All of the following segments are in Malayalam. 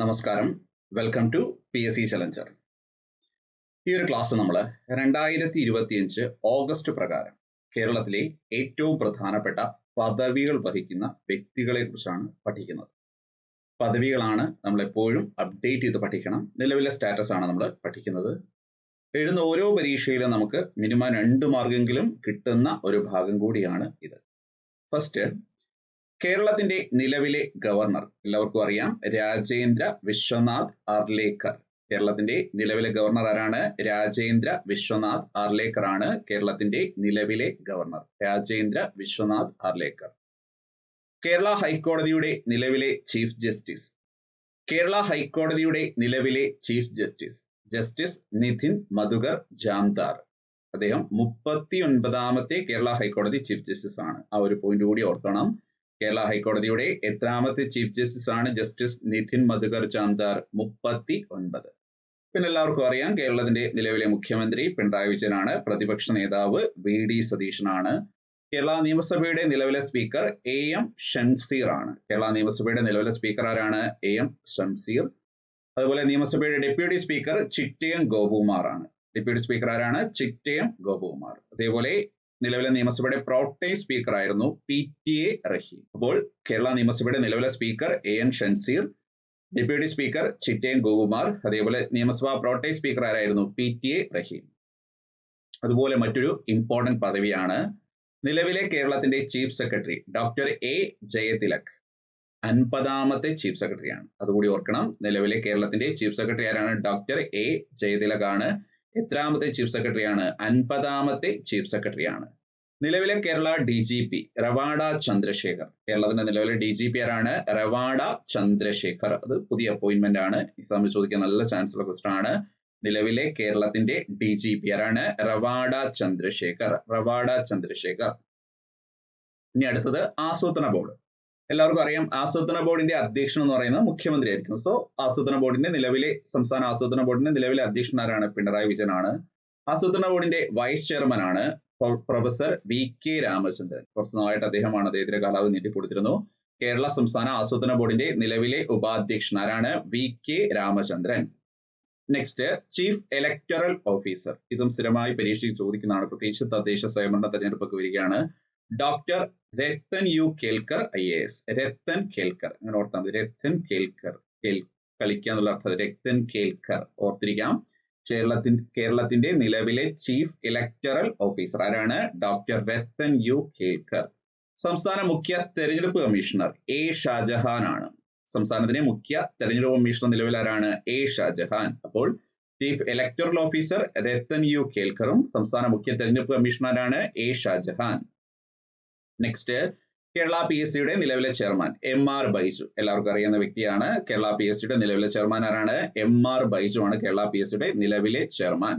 നമസ്കാരം. Welcome to P S C challenger ഈ ഒരു ക്ലാസ് നമ്മൾ രണ്ടായിരത്തി ഇരുപത്തിയഞ്ച് ഓഗസ്റ്റ് പ്രകാരം കേരളത്തിലെ ഏറ്റവും പ്രധാനപ്പെട്ട പദവികൾ വഹിക്കുന്ന വ്യക്തികളെ കുറിച്ചാണ് പഠിക്കുന്നത്. പദവികളാണ് നമ്മൾ എപ്പോഴും അപ്ഡേറ്റ് ചെയ്ത് പഠിക്കണം. നിലവിലെ സ്റ്റാറ്റസ് ആണ് നമ്മൾ പഠിക്കുന്നത്. എഴുതുന്ന ഓരോ പരീക്ഷയിലും നമുക്ക് മിനിമം രണ്ട് മാർക്കെങ്കിലും കിട്ടുന്ന ഒരു ഭാഗം കൂടിയാണ് ഇത്. ഫസ്റ്റ് കേരളത്തിന്റെ നിലവിലെ ഗവർണർ എല്ലാവർക്കും അറിയാം. രാജേന്ദ്ര വിശ്വനാഥ് ആർലേക്കർ. കേരളത്തിന്റെ നിലവിലെ ഗവർണർ ആരാണ്? രാജേന്ദ്ര വിശ്വനാഥ് ആർലേക്കർ ആണ് കേരളത്തിന്റെ നിലവിലെ ഗവർണർ രാജേന്ദ്ര വിശ്വനാഥ് ആർലേക്കർ. കേരള ഹൈക്കോടതിയുടെ നിലവിലെ ചീഫ് ജസ്റ്റിസ് കേരള ഹൈക്കോടതിയുടെ നിലവിലെ chief justice justice Nitin Madhukar Jamdar. അദ്ദേഹം മുപ്പത്തി ഒൻപതാമത്തെ കേരള ഹൈക്കോടതി ചീഫ് ജസ്റ്റിസ് ആണ്. ആ ഒരു പോയിന്റ് കൂടി ഓർത്തണം. കേരള ഹൈക്കോടതിയുടെ എത്രാമത്തെ ചീഫ് ജസ്റ്റിസ് ആണ് ജസ്റ്റിസ് നിതിൻ മധുകർ ചാന്താർ മുപ്പത്തി ഒൻപത് പിന്നെ എല്ലാവർക്കും അറിയാം കേരളത്തിന്റെ നിലവിലെ മുഖ്യമന്ത്രി പിണറായി വിജയനാണ്. പ്രതിപക്ഷ നേതാവ് വി ഡി സതീശനാണ്. കേരള നിയമസഭയുടെ നിലവിലെ സ്പീക്കർ എ എം ഷംസീർ ആണ് കേരള നിയമസഭയുടെ നിലവിലെ സ്പീക്കർ ആരാണ്? A M Shamseer. അതുപോലെ നിയമസഭയുടെ ഡെപ്യൂട്ടി സ്പീക്കർ ചിറ്റയം ഗോപകുമാർ ആണ് ഡെപ്യൂട്ടി സ്പീക്കർ ആരാണ്? ചിറ്റയം ഗോപകുമാർ. അതേപോലെ നിലവിലെ നിയമസഭയുടെ പ്രോട്ടേ സ്പീക്കർ ആയിരുന്നു പി ടി എ റഹീം. അപ്പോൾ കേരള നിയമസഭയുടെ നിലവിലെ speaker A N Shamseer deputy speaker Chittayam Gopakumar അതേപോലെ നിയമസഭാ പ്രോട്ടേ സ്പീക്കർ ആരായിരുന്നു? P T A Rahim. അതുപോലെ മറ്റൊരു ഇമ്പോർട്ടന്റ് പദവിയാണ് നിലവിലെ കേരളത്തിന്റെ chief secretary doctor A Jayathilak. അൻപതാമത്തെ chief സെക്രട്ടറിയാണ് അതുകൂടി ഓർക്കണം നിലവിലെ കേരളത്തിന്റെ ചീഫ് സെക്രട്ടറി ആരാണ്? ഡോക്ടർ എ ജയതിലക് ആണ് എത്രാമത്തെ ചീഫ് സെക്രട്ടറിയാണ് അൻപതാമത്തെ ചീഫ് സെക്രട്ടറിയാണ് നിലവിലെ Kerala D G P Ravada Chandrasekhar. കേരളത്തിന്റെ നിലവിലെ ഡി ജി പി ആരാണ്? റവാഡ ചന്ദ്രശേഖർ. അത് പുതിയ അപ്പോയിന്റ്മെന്റ് ആണ്. എക്സാമിൽ ചോദിക്കാൻ നല്ല ചാൻസ് ഉള്ള ക്വസ്റ്റൻ ആണ്. നിലവിലെ കേരളത്തിന്റെ ഡി ജി പി ആരാണ്? റവാഡ ചന്ദ്രശേഖർ. റവാഡ ചന്ദ്രശേഖർ. ഇനി അടുത്തത് ആസൂത്രണ ബോർഡ് എല്ലാവർക്കും അറിയാം ആസൂത്രണ ബോർഡിന്റെ അധ്യക്ഷൻ എന്ന് പറയുന്നത് മുഖ്യമന്ത്രി ആയിരിക്കും സോ ആസൂത്രണ ബോർഡിന്റെ നിലവിലെ സംസ്ഥാന ആസൂത്രണ ബോർഡിന്റെ നിലവിലെ അധ്യക്ഷനാരാണ് പിണറായി വിജയനാണ്. ആസൂത്രണ ബോർഡിന്റെ വൈസ് ചെയർമാൻ ആണ് പ്രൊഫസർ വി കെ രാമചന്ദ്രൻ. കുറച്ച് നാളായിട്ട് അദ്ദേഹമാണ് അദ്ദേഹത്തിന്റെ കാലാവധി നീട്ടി നീട്ടിക്കൊടുത്തിരുന്നു. കേരള സംസ്ഥാന ആസൂത്രണ ബോർഡിന്റെ നിലവിലെ ഉപാധ്യക്ഷനാരാണ് V K Ramachandran. Next chief electoral officer ഇതും സ്ഥിരമായി പരീക്ഷയ്ക്ക് ചോദിക്കുന്നതാണ്. പ്രത്യേകിച്ച് തദ്ദേശ സ്വയംഭരണ തെരഞ്ഞെടുപ്പൊക്കെ വരികയാണ്. Doctor Rathan U Kelkar I A S Rathan Kelkar. അങ്ങനെ ഓർത്താൽ മതി. രത്തൻ കേൽക്കർ. കേൾ കളിക്കുക എന്നുള്ള അർത്ഥം. രക്തൻ കേൽക്കർ. ഓർത്തിരിക്കാം. കേരളത്തിൻ കേരളത്തിന്റെ നിലവിലെ ചീഫ് ഇലക്ടറൽ ഓഫീസർ ആരാണ്? Doctor Rathan U Kelkar. സംസ്ഥാന മുഖ്യ തെരഞ്ഞെടുപ്പ് കമ്മീഷണർ എ ഷാജഹാൻ ആണ്. സംസ്ഥാനത്തിന്റെ മുഖ്യ തെരഞ്ഞെടുപ്പ് കമ്മീഷണർ നിലവിൽ ആരാണ്? എ ഷാജഹാൻ. അപ്പോൾ chief electoral officer Rathan U കേൽക്കറും സംസ്ഥാന മുഖ്യ തെരഞ്ഞെടുപ്പ് കമ്മീഷണറാണ് A Shahjahan. Next Kerala P S സിയുടെ നിലവിലെ ചെയർമാൻ എം ആർ ബൈജു. എല്ലാവർക്കും അറിയുന്ന വ്യക്തിയാണ്. കേരള പി എസ് സിയുടെ നിലവിലെ ചെയർമാൻ ആരാണ്? എം ആർ ബൈജു ആണ് കേരള പി എസ് സിയുടെ നിലവിലെ ചെയർമാൻ.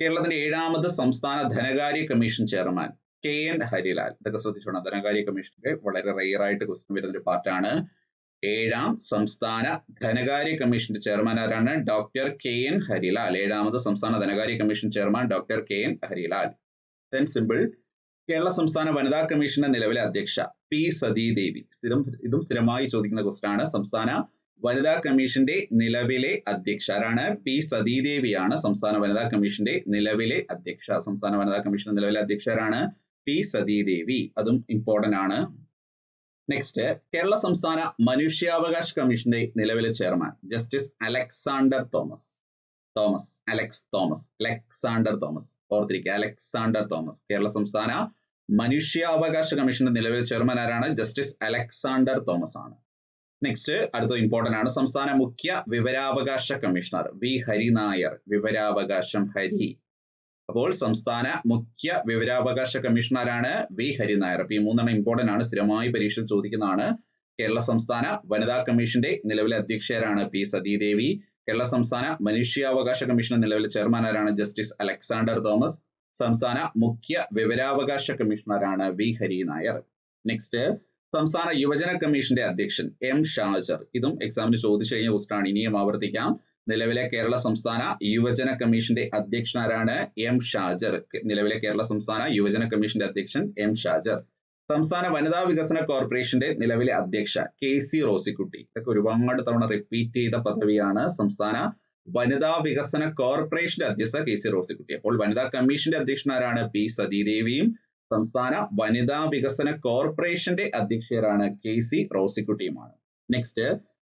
കേരളത്തിന്റെ ഏഴാമത് സംസ്ഥാന ധനകാര്യ commission chairman K N Harilal. ഇതൊക്കെ ശ്രദ്ധിച്ചോണം. ധനകാര്യ കമ്മീഷന്റെ വളരെ റെയർ ആയിട്ട് ക്വസ്റ്റ്യൻ വരുന്ന ഒരു പാർട്ടാണ് ഏഴാം സംസ്ഥാന ധനകാര്യ കമ്മീഷന്റെ ചെയർമാൻ ആരാണ്? Doctor K N Harilal. ഏഴാമത് സംസ്ഥാന ധനകാര്യ commission chairman doctor K N Harilal. Then simple Kerala സംസ്ഥാന വനിതാ കമ്മീഷന്റെ നിലവിലെ അധ്യക്ഷ പി സതീദേവി. സ്ഥിരം ഇതും സ്ഥിരമായി ചോദിക്കുന്ന ക്വസ്റ്റൻ ആണ്. സംസ്ഥാന വനിതാ കമ്മീഷന്റെ നിലവിലെ അധ്യക്ഷ ആരാണ്? പി സതീദേവിയാണ് സംസ്ഥാന വനിതാ കമ്മീഷന്റെ നിലവിലെ അധ്യക്ഷ. സംസ്ഥാന വനിതാ കമ്മീഷന്റെ നിലവിലെ അധ്യക്ഷരാണ് പി സതീദേവി. അതും ഇമ്പോർട്ടന്റ് ആണ്. നെക്സ്റ്റ് കേരള സംസ്ഥാന മനുഷ്യാവകാശ കമ്മീഷന്റെ നിലവിലെ chairman justice Alexander Thomas. Thomas. Alex Thomas. Alexander Thomas. ഓർത്തിരിക്കുക അലക്സാണ്ടർ തോമസ്. കേരള സംസ്ഥാന മനുഷ്യാവകാശ കമ്മീഷന്റെ നിലവിലെ ചെയർമാൻ ആരാണ്? ജസ്റ്റിസ് അലക്സാണ്ടർ തോമസ് ആണ് നെക്സ്റ്റ് അടുത്ത ഇമ്പോർട്ടന്റ് ആണ്. സംസ്ഥാന മുഖ്യ വിവരാവകാശ കമ്മീഷണർ വി ഹരിനായർ. വിവരാവകാശം ഹരി. അപ്പോൾ സംസ്ഥാന മുഖ്യ വിവരാവകാശ കമ്മീഷണറാണ് വി ഹരിനായർ. അപ്പൊ ഈ മൂന്നെണ്ണം ഇമ്പോർട്ടന്റ് ആണ്. സ്ഥിരമായി പരീക്ഷ ചോദിക്കുന്നതാണ് കേരള സംസ്ഥാന വനിതാ കമ്മീഷന്റെ നിലവിലെ അധ്യക്ഷരാണ് പി സതീദേവി. കേരള സംസ്ഥാന മനുഷ്യാവകാശ കമ്മീഷൻ നിലവിലെ ചെയർമാൻ ആരാണ്? Justice Alexander Thomas. സംസ്ഥാന മുഖ്യ വിവരാവകാശ കമ്മീഷണറാണ് വി. ഹരി. നായർ. നെക്സ്റ്റ് സംസ്ഥാന യുവജന കമ്മീഷന്റെ അധ്യക്ഷൻ എം. ഷാജർ. ഇതും എക്സാമിന് ചോദിച്ചു കഴിഞ്ഞ ക്വസ്റ്റാണ് ഇനിയും ആവർത്തിക്കാം. നിലവിലെ കേരള സംസ്ഥാന യുവജന കമ്മീഷന്റെ അധ്യക്ഷനാരാണ് എം. ഷാജർ. നിലവിലെ കേരള സംസ്ഥാന യുവജന കമ്മീഷന്റെ അധ്യക്ഷൻ എം. ഷാജർ. സംസ്ഥാന വനിതാ വികസന കോർപ്പറേഷന്റെ നിലവിലെ അധ്യക്ഷ കെ സി റോസിക്കുട്ടി. ഇതൊക്കെ ഒരുപാട് തവണ റിപ്പീറ്റ് ചെയ്ത പദവിയാണ് സംസ്ഥാന വനിതാ വികസന കോർപ്പറേഷന്റെ അധ്യക്ഷ കെ സി റോസിക്കുട്ടി. അപ്പോൾ വനിതാ കമ്മീഷന്റെ അധ്യക്ഷനാരാണ് പി സതീദേവിയും സംസ്ഥാന വനിതാ വികസന കോർപ്പറേഷന്റെ അധ്യക്ഷരാണ് കെ സി റോസിക്കുട്ടിയുമാണ്. നെക്സ്റ്റ്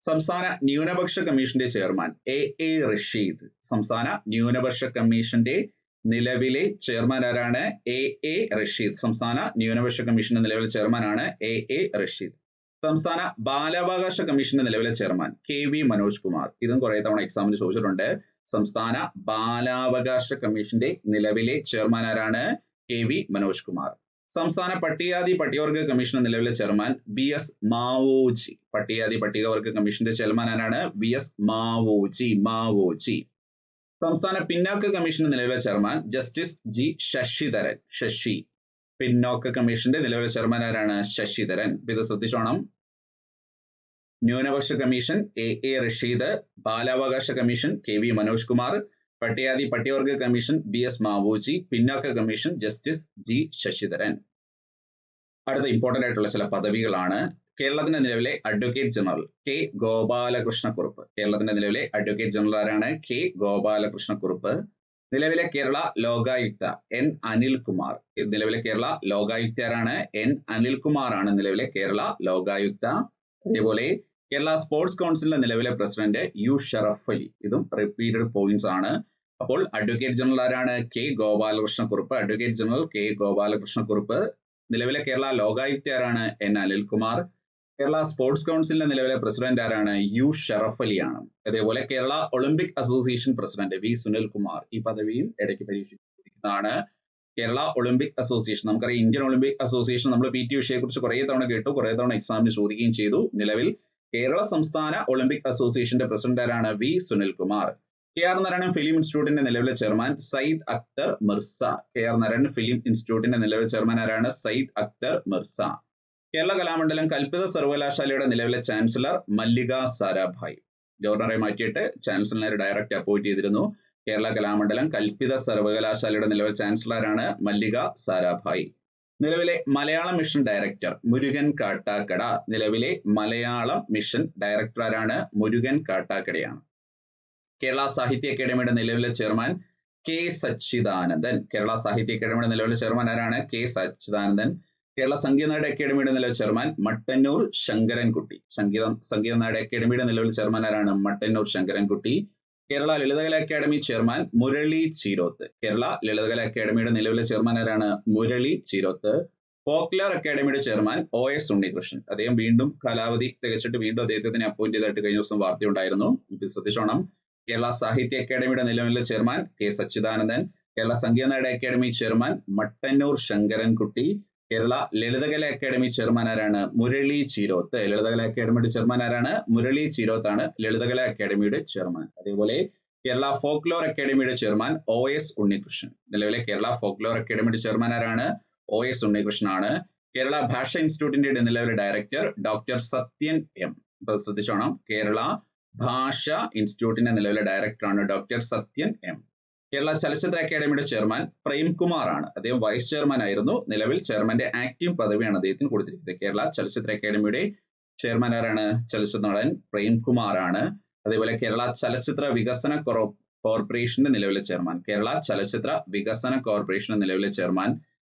സംസ്ഥാന ന്യൂനപക്ഷ കമ്മീഷന്റെ ചെയർമാൻ എ എ റഷീദ്. സംസ്ഥാന ന്യൂനപക്ഷ കമ്മീഷന്റെ നിലവിലെ ചെയർമാൻ ആരാണ്? എ. എ. റഷീദ്. സംസ്ഥാന ന്യൂനപക്ഷ കമ്മീഷന്റെ നിലവിലെ ചെയർമാനാണ് എ. എ. റഷീദ്. സംസ്ഥാന ബാലാവകാശ കമ്മീഷന്റെ നിലവിലെ chairman K. V. Manoj Kumar. ഇതും കുറെ തവണ എക്സാമിന് ചോദിച്ചിട്ടുണ്ട്. സംസ്ഥാന ബാലാവകാശ കമ്മീഷന്റെ നിലവിലെ ചെയർമാൻ ആരാണ്? കെ. വി. മനോജ് കുമാർ. സംസ്ഥാന പട്ടികാതി പട്ടികവർഗ കമ്മീഷന്റെ നിലവിലെ ചെയർമാൻ ബി എസ്. മാവോജി. പട്ടികാതി പട്ടികവർഗ കമ്മീഷന്റെ ചെയർമാൻ ആരാണ്? B S. മാവോജി. മാവോജി. സംസ്ഥാന പിന്നാക്ക കമ്മീഷന്റെ നിലവിലെ chairman justice G Sasidharan. Sasi. പിന്നോക്ക കമ്മീഷന്റെ നിലവിലെ ചെയർമാൻ ആരാണ്? ശശിധരൻ. ഇത് ശ്രദ്ധിച്ചോണം. ന്യൂനപക്ഷ കമ്മീഷൻ എ എ റഷീദ് ബാലാവകാശ commission K V Manoj Kumar പട്ടിയാതി പട്ടികവർഗ കമ്മീഷൻ ബി എസ് മാവോജി പിന്നോക്ക കമ്മീഷൻ ജസ്റ്റിസ് ജി ശശിധരൻ. അടുത്ത ഇമ്പോർട്ടന്റ് ആയിട്ടുള്ള ചില പദവികളാണ് കേരളത്തിന്റെ നിലവിലെ അഡ്വക്കേറ്റ് ജനറൽ കെ ഗോപാലകൃഷ്ണക്കുറുപ്പ്. കേരളത്തിന്റെ നിലവിലെ അഡ്വക്കേറ്റ് ജനറൽ ആരാണ്? കെ ഗോപാലകൃഷ്ണക്കുറുപ്പ്. നിലവിലെ കേരള ലോകായുക്ത എൻ അനിൽകുമാർ. നിലവിലെ കേരള ലോകായുക്ത ആരാണ്? എൻ അനിൽകുമാർ ആണ് നിലവിലെ കേരള ലോകായുക്ത. അതേപോലെ കേരള സ്പോർട്സ് കൗൺസിലിന്റെ നിലവിലെ പ്രസിഡന്റ് യു ഷറഫ് അലി. ഇതും റിപ്പീറ്റഡ് പോയിന്റ്സ് ആണ്. അപ്പോൾ അഡ്വക്കേറ്റ് ജനറൽ ആരാണ്? K Gopalakrishnakurup. Advocate general K Gopalakrishnakurup. നിലവിലെ കേരള ലോകായുക്ത ആരാണ് എൻ അനിൽകുമാർ. കേരള സ്പോർട്സ് കൗൺസിലിന്റെ നിലവിലെ പ്രസിഡന്റ് ആരാണ്? യു ഷറഫ് അലിയാണ്. അതേപോലെ Kerala olympic association president V Sunil Kumar ഈ പദവിയും ഇടയ്ക്ക് പരീക്ഷിക്കുന്നതാണ് കേരള ഒളിമ്പിക് അസോസിയേഷൻ നമുക്കറിയാം ഇന്ത്യൻ ഒളിമ്പിക് അസോസിയേഷൻ നമ്മൾ പി ടി ഉഷയെ കുറിച്ച് കുറെ തവണ കേട്ടു കുറെ തവണ എക്സാമിന് ചോദിക്കുകയും ചെയ്തു. നിലവിൽ കേരള സംസ്ഥാന ഒളിമ്പിക് അസോസിയേഷന്റെ പ്രസിഡന്റ് ആരാണ്? V Sunil Kumar K R Narayanan film ഇൻസ്റ്റിറ്റ്യൂട്ടിന്റെ നിലവിലെ chairman Sayeed Akhtar Mirza. K R Narayanan film ഇൻസ്റ്റിറ്റ്യൂട്ടിന്റെ നിലവിലെ ചെയർമാൻ ആരാണ്? സയ്യിദ് അക്തർ മിർസ. കേരള കലാമണ്ഡലം കൽപ്പിത സർവകലാശാലയുടെ നിലവിലെ ചാൻസലർ മല്ലിക സാരാഭായ്. ഗവർണറെ മാറ്റിയിട്ട് ചാൻസലറെ ഡയറക്റ്റ് അപ്പോയിന്റ് ചെയ്തിരുന്നു. കേരള കലാമണ്ഡലം കൽപ്പിത സർവകലാശാലയുടെ നിലവിലെ ചാൻസലറാണ് മല്ലിക സാരാഭായ്. നിലവിലെ മലയാളം മിഷൻ ഡയറക്ടർ മുരുകൻ കാട്ടാക്കട. നിലവിലെ മലയാളം മിഷൻ ഡയറക്ടർ ആരാണ്? മുരുകൻ കാട്ടാക്കടയാണ്. കേരള സാഹിത്യ അക്കാദമിയുടെ നിലവിലെ ചെയർമാൻ കെ സച്ചിദാനന്ദൻ. കേരള സാഹിത്യ അക്കാദമിയുടെ നിലവിലെ ചെയർമാൻ ആരാണ്? കെ സച്ചിദാനന്ദൻ. കേരള സംഗീത നാടക അക്കാദമിയുടെ നിലവിലെ ചെയർമാൻ മട്ടന്നൂർ ശങ്കരൻകുട്ടി. സംഗീത സംഗീത നാടക അക്കാദമിയുടെ നിലവിലെ ചെയർമാൻ ആരാണ്? മട്ടന്നൂർ ശങ്കരൻകുട്ടി. Kerala Lalithakala academy chairman Murali Cheeroth. കേരള ലളിതകല അക്കാദമിയുടെ നിലവിലെ ചെയർമാൻ ആരാണ്? മുരളി ചീരോത്ത്. പോക്ലർ അക്കാദമിയുടെ ചെയർമാൻ ഒ എസ് ഉണ്ണികൃഷ്ണൻ. അദ്ദേഹം വീണ്ടും കാലാവധി തികച്ചിട്ട് വീണ്ടും അദ്ദേഹത്തിന് അപ്പോയിന്റ് ചെയ്തായിട്ട് കഴിഞ്ഞ ദിവസം വാർത്തയുണ്ടായിരുന്നു. ശ്രദ്ധിച്ചോണം കേരള സാഹിത്യ അക്കാദമിയുടെ നിലവിലെ ചെയർമാൻ കെ സച്ചിദാനന്ദൻ കേരള സംഗീത നാടക academy chairman Mattannur Sankarankutty Kerala Lalithakala academy chairman ആരാണ്? മുരളി ചീരോത്ത്. ലളിതകല അക്കാദമിയുടെ ചെയർമാൻ ആരാണ്? മുരളി ചീരോത്ത് ആണ് ലളിതകല അക്കാദമിയുടെ ചെയർമാൻ. അതേപോലെ കേരള ഫോക്ലോർ അക്കാദമിയുടെ ചെയർമാൻ ഒ എസ് ഉണ്ണികൃഷ്ണൻ. നിലവിലെ കേരള ഫോക്ലോർ അക്കാദമിയുടെ ചെയർമാൻ ആരാണ്? ഒ എസ് ഉണ്ണികൃഷ്ണൻ ആണ്. കേരള ഭാഷ ഇൻസ്റ്റിറ്റ്യൂട്ടിന്റെ നിലവിലെ ഡയറക്ടർ ഡോക്ടർ സത്യൻ എം. ശ്രദ്ധിച്ചോണം. കേരള ഭാഷ ഇൻസ്റ്റിറ്റ്യൂട്ടിന്റെ നിലവിലെ ഡയറക്ടറാണ് ഡോക്ടർ സത്യൻ എം കേരള ചലച്ചിത്ര അക്കാദമിയുടെ ചെയർമാൻ പ്രേംകുമാർ ആണ്. അദ്ദേഹം വൈസ് ചെയർമാൻ ആയിരുന്നു. നിലവിൽ ചെയർമാന്റെ ആക്റ്റീവ് പദവിയാണ് അദ്ദേഹത്തിന് കൊടുത്തിരിക്കുന്നത്. കേരള ചലച്ചിത്ര അക്കാദമിയുടെ ചെയർമാൻ ആരാണ്? ചലച്ചിത്ര നടൻ പ്രേംകുമാർ ആണ്. അതേപോലെ കേരള ചലച്ചിത്ര വികസന കോർപ്പറേഷന്റെ നിലവിലെ ചെയർമാൻ കേരള ചലച്ചിത്ര വികസന കോർപ്പറേഷന്റെ നിലവിലെ ചെയർമാൻ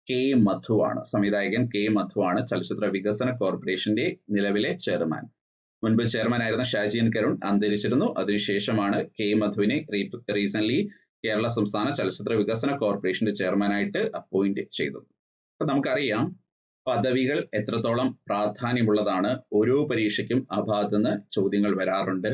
കെ മധു ആണ്. സംവിധായകൻ കെ മധു ആണ് ചലച്ചിത്ര വികസന കോർപ്പറേഷന്റെ നിലവിലെ ചെയർമാൻ മുൻപ് ചെയർമാൻ ആയിരുന്ന ഷാജിയൻ കരുൺ അന്തരിച്ചിരുന്നു. അതിനുശേഷമാണ് കെ മധുവിനെ റീസെന്റ് കേരള സംസ്ഥാന ചലച്ചിത്ര വികസന കോർപ്പറേഷന്റെ ചെയർമാനായിട്ട് അപ്പോയിന്റ് ചെയ്തത് അപ്പൊ നമുക്കറിയാം പദവികൾ എത്രത്തോളം പ്രാധാന്യമുള്ളതാണ്. ഓരോ പരീക്ഷയ്ക്കും ആ ഭാഗത്ത് നിന്ന് ചോദ്യങ്ങൾ വരാറുണ്ട്.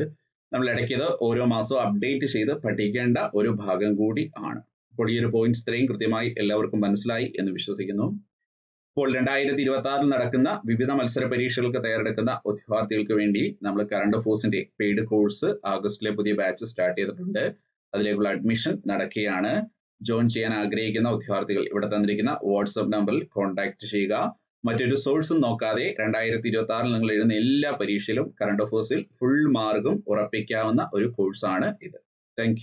നമ്മൾ ഇടയ്ക്ക് ഇത് ഓരോ മാസവും അപ്ഡേറ്റ് ചെയ്ത് പഠിക്കേണ്ട ഒരു ഭാഗം കൂടി ആണ്. അപ്പോൾ ഈ ഒരു പോയിന്റ്സ് ഇത്രയും കൃത്യമായി എല്ലാവർക്കും മനസ്സിലായി എന്ന് വിശ്വസിക്കുന്നു. ഇപ്പോൾ രണ്ടായിരത്തി ഇരുപത്തി ആറിൽ നടക്കുന്ന വിവിധ മത്സര പരീക്ഷകൾക്ക് തയ്യാറെടുക്കുന്ന ഉദ്യോഗാർത്ഥികൾക്ക് വേണ്ടി നമ്മൾ കറണ്ട് ഫോഴ്സിന്റെ പെയ്ഡ് കോഴ്സ് ആഗസ്റ്റിലെ പുതിയ ബാച്ച് സ്റ്റാർട്ട് ചെയ്തിട്ടുണ്ട്. അതിലേക്കുള്ള അഡ്മിഷൻ നടക്കുകയാണ്. ജോയിൻ ചെയ്യാൻ ആഗ്രഹിക്കുന്ന ഉദ്യോഗാർത്ഥികൾ ഇവിടെ തന്നിരിക്കുന്ന വാട്സ്ആപ്പ് നമ്പറിൽ കോൺടാക്ട് ചെയ്യുക. മറ്റൊരു സോഴ്സും നോക്കാതെ രണ്ടായിരത്തി ഇരുപത്തി ആറിൽ നിങ്ങൾ എഴുതുന്ന എല്ലാ പരീക്ഷയിലും കറണ്ട് അഫേഴ്സിൽ ഫുൾ മാർക്കും ഉറപ്പിക്കാവുന്ന ഒരു കോഴ്സാണ് ഇത്. താങ്ക്